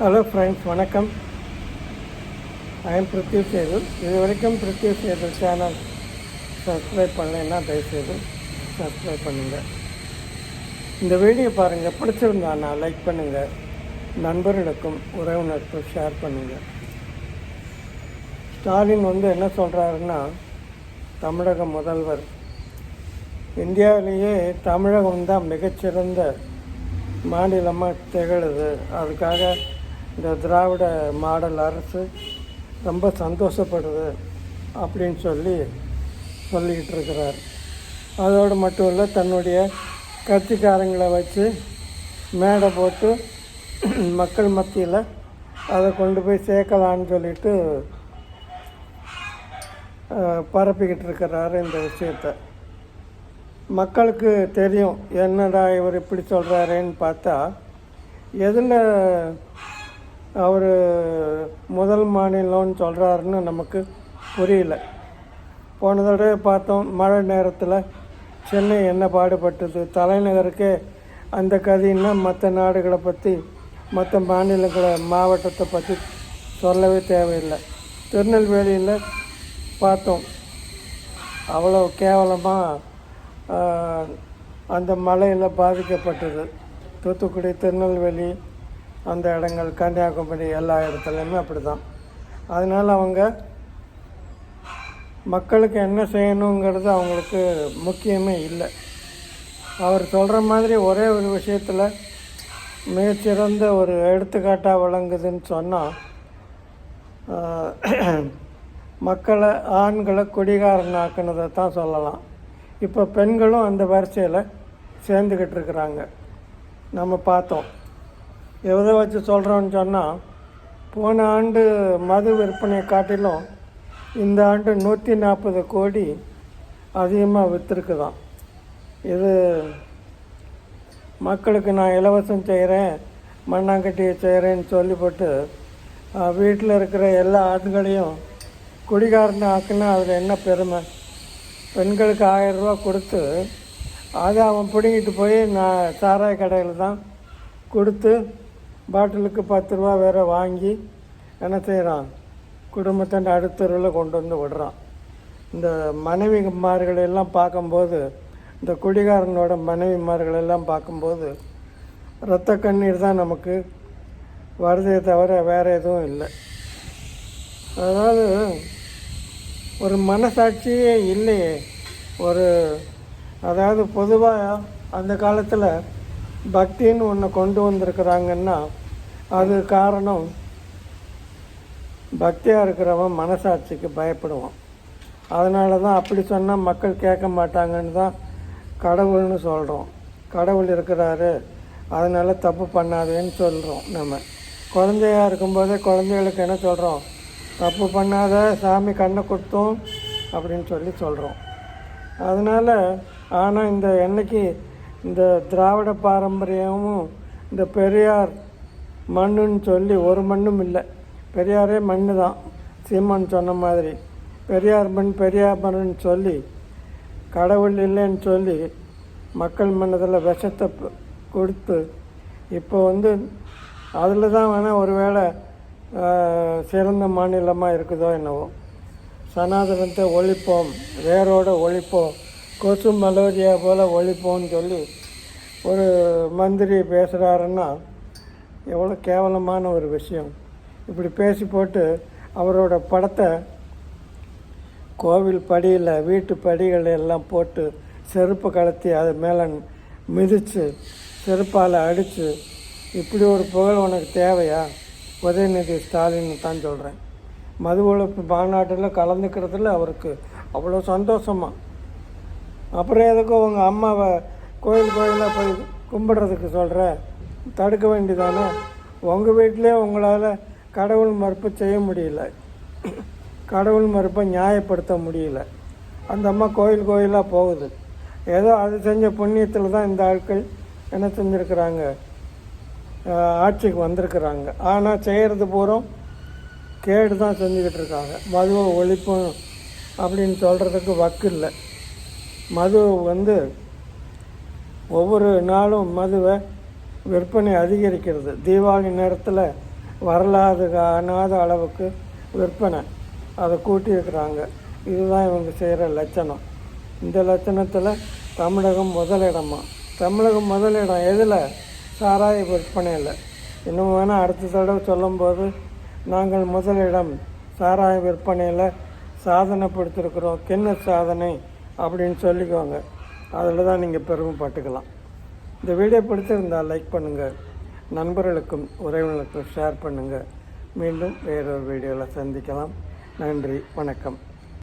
Hello friends வணக்கம். I am Prithvi Setu இது வரைக்கும் பிரித்யூ சேது சேனல் சப்ஸ்கிரைப் பண்ணலைன்னா தயவுசெய்து சப்ஸ்கிரைப் பண்ணுங்கள் இந்த வீடியோ பாருங்கள் பிடிச்சிருந்தானா லைக் பண்ணுங்கள் நண்பர்களுக்கும் உறவினருக்கும் ஷேர் பண்ணுங்கள் ஸ்டாலின் வந்து என்ன சொல்கிறாருன்னா தமிழக முதல்வர். இந்தியாவிலேயே தமிழகம் தான் மிகச்சிறந்த மாநிலமாக திகழுது. அதுக்காக இந்த திராவிட மாடல் அரசு ரொம்ப சந்தோஷப்படுது அப்படின்னு சொல்லி சொல்லிக்கிட்டு இருக்கிறார். அதோடு மட்டும் இல்லை தன்னுடைய கட்சிக்காரங்களை வச்சு மேடை போட்டு மக்கள் மத்தியில் அதை கொண்டு போய் சேர்க்கலான்னு சொல்லிட்டு பரப்பிக்கிட்டு இருக்கிறாரு இந்த விஷயத்தை. மக்களுக்கு தெரியும் என்னடா இவர் இப்படி சொல்கிறாரேன்னு பார்த்தா எதில் அவர் முதல் மாநிலம்னு சொல்கிறாருன்னு நமக்கு புரியல. போன தடவை பார்த்தோம் மழை நேரத்தில் சென்னை என்ன பாடுபட்டது தலைநகருக்கே அந்த கதின்னா மற்ற நாடுகளை பற்றி மற்ற மாநிலங்களை மாவட்டத்தை பற்றி சொல்லவே தேவையில்லை. திருநெல்வேலியில் பார்த்தோம். அவ்வளோ கேவலமாக அந்த மழையில் பாதிக்கப்பட்டது. தூத்துக்குடி திருநெல்வேலி அந்த இடங்கள் கன்னியாகுமரி எல்லா இடத்துலையுமே அப்படி தான் அதனால் அவங்க மக்களுக்கு என்ன செய்யணுங்கிறது அவங்களுக்கு முக்கியமே இல்லை. அவர் சொல்கிற மாதிரி ஒரே ஒரு விஷயத்தில் மிகச்சிறந்த ஒரு எடுத்துக்காட்டாக விளங்குதுன்னு சொன்னால் மக்களை ஆண்களை குடிகாரனாக்குனதை தான் சொல்லலாம். இப்போ பெண்களும் அந்த வரிசையில் சேர்ந்துக்கிட்டு இருக்கிறாங்க. நம்ம பார்த்தோம். எதை வச்சு சொல்கிறோன்னு சொன்னால் போன ஆண்டு மது விற்பனை காட்டிலும் இந்த ஆண்டு நூற்றி நாற்பது கோடி அதிகமாக விற்றுருக்குதான் இது மக்களுக்கு நான் இலவசம் செய்கிறேன் மண்ணாங்கட்டியை செய்கிறேன்னு சொல்லிப்பட்டு வீட்டில் இருக்கிற எல்லா ஆண்களையும் குடிகாரன் ஆக்குன்னா அதில் என்ன பெருமை? பெண்களுக்கு ஆயிரம் கொடுத்து அதை அவன் பிடுங்கிட்டு போய் நான் சாராய கடையில் தான் கொடுத்து பாட்டிலுக்கு பத்து ரூபா வேற வாங்கி என்ன செய்கிறான் குடும்பத்தை நடுத்தருவில் கொண்டு வந்து விடுறான். இந்த மனைவிமார்கள் எல்லாம் பார்க்கும்போது இந்த குடிகாரனோட மனைவிமார்கள் எல்லாம் பார்க்கும்போது இரத்த கண்ணீர் தான் நமக்கு வருதே தவிர வேறு எதுவும் இல்லை. அதாவது ஒரு மனசாட்சியே இல்லையே. ஒரு அதாவது பொதுவாக அந்த காலத்தில் பக்தின்னு ஒன்று கொண்டு வந்திருக்கிறாங்கன்னா அது காரணம் பக்தியாக இருக்கிறவன் மனசாட்சிக்கு பயப்படுவான். அதனால தான் அப்படி சொன்னால் மக்கள் கேட்க மாட்டாங்கன்னு தான் கடவுள்னு சொல்கிறோம் கடவுள் இருக்கிறாரு அதனால் தப்பு பண்ணாதேன்னு சொல்கிறோம் நம்ம. குழந்தையா இருக்கும்போதே குழந்தைகளுக்கு என்ன சொல்கிறோம் தப்பு பண்ணாத சாமி கண்ணை கொடுத்தோம் அப்படின்னு சொல்லி சொல்கிறோம் அதனால் ஆனால் இந்த என்னைக்கு இந்த திராவிட பாரம்பரியமும் இந்த பெரியார் மண்ணுன்னு சொல்லி ஒரு மண்ணும் இல்லை. பெரியாரே மண்ணு தான். சீமான் சொன்ன மாதிரி. பெரியார் மண் பெரியார் மண்ணுன்னு சொல்லி கடவுள் இல்லைன்னு சொல்லி மக்கள் மனதில் விஷத்தை கொடுத்து இப்போ வந்து அதில் தான் வேணால் ஒருவேளை சிறந்த மாநிலமாக இருக்குதோ என்னவோ. சனாதனத்தை ஒழிப்போம் வேரோடு ஒழிப்போம். கொசு மலேரியா போல் ஒழிப்போம்னு சொல்லி ஒரு மந்திரி பேசுகிறாருன்னா எவ்வளோ கேவலமான ஒரு விஷயம். இப்படி பேசி போட்டு அவரோட படத்தை கோவில் படியில் வீட்டு படிகள் எல்லாம் போட்டு செருப்பு கலத்தி அது மேலே மிதித்து செருப்பால் அடித்து இப்படி ஒரு புகழ் உனக்கு தேவையா? உதயநிதி ஸ்டாலின் தான் சொல்கிறேன் மது ஒழிப்பு மாநாட்டில் கலந்துக்கிறதுல அவருக்கு அவ்வளோ சந்தோஷமாக அப்புறம் எதுக்கும் உங்கள் அம்மாவை கோயில் கோயிலாக போய் கும்பிடுறதுக்கு சொல்கிற தடுக்க வேண்டியதானே? உங்கள் வீட்டிலே உங்களால் கடவுள் மறுப்பு செய்ய முடியல. கடவுள் மறுப்பை நியாயப்படுத்த முடியல. அந்த அம்மா கோயில் கோயிலாக போகுது. ஏதோ அது செஞ்ச புண்ணியத்தில் தான் இந்த ஆட்கள் என்ன செஞ்சுருக்கிறாங்க? ஆட்சிக்கு வந்திருக்கிறாங்க. ஆனால் செய்கிறது பூரம் கேடு தான் செஞ்சுக்கிட்டு இருக்காங்க. மதுவை ஒழிப்பும் அப்படின்னு சொல்கிறதுக்கு வக்கு இல்லை மது வந்து ஒவ்வொரு நாளும் மதுவை விற்பனை அதிகரிக்கிறது. தீபாவளி நேரத்தில் வரலாறு காணாத அளவுக்கு விற்பனை. அதை கூட்டியிருக்கிறாங்க. இதுதான் இவங்க செய்கிற லட்சணம். இந்த லட்சணத்தில் தமிழகம் முதலிடமா? தமிழகம் முதலிடம் எதில்? சாராய விற்பனையில். இன்னும் வேணால் அடுத்த தடவை சொல்லும்போது நாங்கள் முதலிடம் சாராய விற்பனையில் சாதனை படுத்திருக்கிறோம் கிண்ண சாதனை அப்படின்னு சொல்லிக்கோங்க. அதில் தான் நீங்கள் பெருமைப்பட்டுக்கலாம் இந்த வீடியோ பிடிச்சிருந்தால் லைக் பண்ணுங்கள் நண்பர்களுக்கும் உறவினர்களுக்கும் ஷேர் பண்ணுங்கள் மீண்டும் வேறொரு வீடியோவில் சந்திக்கலாம். நன்றி வணக்கம்.